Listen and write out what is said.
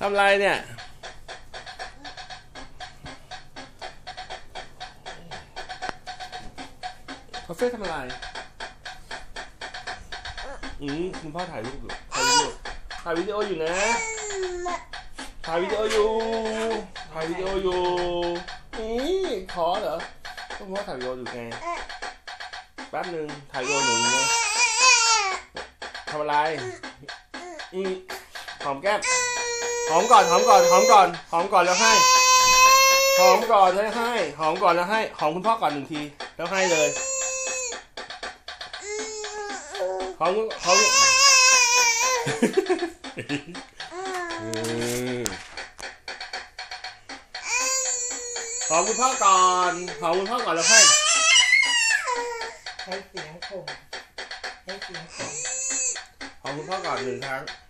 ทำอะไรเนี่ย คาเฟ่ทำอะไร อืมคุณพ่อถ่ายรูปอยู่ ถ่ายวิดีโอ ถ่ายวิดีโออยู่นะ ถ่ายวิดีโออยู่ ถ่ายวิดีโออยู่นี่ขอเหรอคุณพ่อถ่ายวิดีโออยู่ไง แป๊บหนึ่งถ่ายวิดีโอหนูอยู่นะทำอะไร อืมหอมแก้ม หอมก่อนหอมก่อนหอมก่อนหอมก่อนแล้วให้ หอมก่อนแล้วให้หอมก่อนแล้วให้หอมคุณพ่อก่อนหนึ่งที แล้วให้เลยหอมหอมอืมหอมคุณพ่อก่อนหอมคุณพ่อก่อนแล้วให้ใช้เสียงข่มใช้เสียงข่มหอมคุณพ่อก่อนหนึ่งครั้งใ